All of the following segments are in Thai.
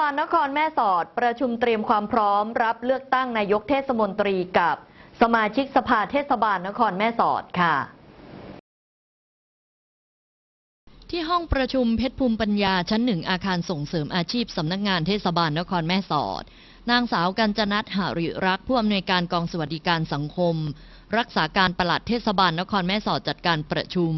บาลนครแม่สอดประชุมเตรียมความพร้อม รับเลือกตั้งนายกเทศมนตรีกับสมาชิกสภาเทศบาลนครแม่สอดค่ะ ที่ห้องประชุมเพชรภูมิปัญญาชั้นหนึ่งอาคารส่งเสริมอาชีพสำนักงานเทศบาลนครแม่สอด นางสาวกัญจนัทหาริรักษ์ผู้อำนวยการกองสวัสดิการสังคม รักษาการปลัดเทศบาลนครแม่สอดจัดการประชุม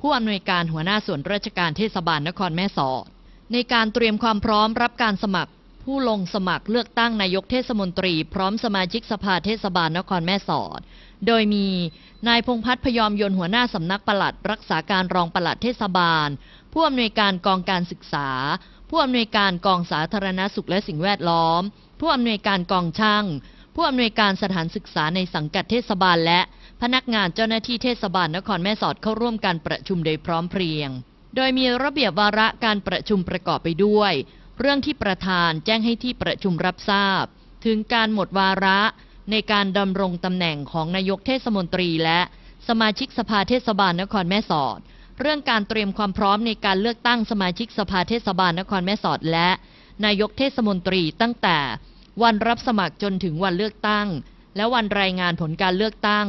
ผู้อำนวยการหัวหน้าส่วนราชการเทศบาลนครแม่สอด ในการเตรียมความพร้อมรับการสมัคร ผู้ลงสมัครเลือกตั้งนายกเทศมนตรี พร้อมสมาชิกสภาเทศบาลนครแม่สอด โดยมีนายพงพัฒน์พยอมยนหัวหน้าสำนักปลัด รักษาการรองปลัดเทศบาล ผู้อำนวยการกองการศึกษา ผู้อำนวยการกองสาธารณสุขและสิ่งแวดล้อม ผู้อำนวยการกองช่างผู้อำนวยการสถานศึกษาในสังกัดเทศบาลและพนักงานเจ้าหน้าที่เทศบาลนครแม่สอดเข้าร่วมการประชุมโดยพร้อมเพรียง โดยมีระเบียบวาระการประชุมประกอบไปด้วย เรื่องที่ประธานแจ้งให้ที่ประชุมรับทราบ ถึงการหมดวาระในการดำรงตำแหน่งของนายกเทศมนตรีและสมาชิกสภาเทศบาลนครแม่สอด เรื่องการเตรียมความพร้อมในการเลือกตั้งสมาชิกสภาเทศบาลนครแม่สอด และนายกเทศมนตรีตั้งแต่วันรับสมัครจนถึงวันเลือกตั้ง และวันรายงานผลการเลือกตั้ง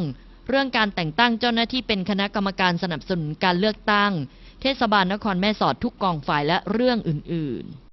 เรื่องการแต่งตั้งเจ้าหน้าที่เป็นคณะกรรมการสนับสนุนการเลือกตั้ง เทศบาลนครแม่สอดทุกกองฝ่ายและเรื่องอื่น ๆ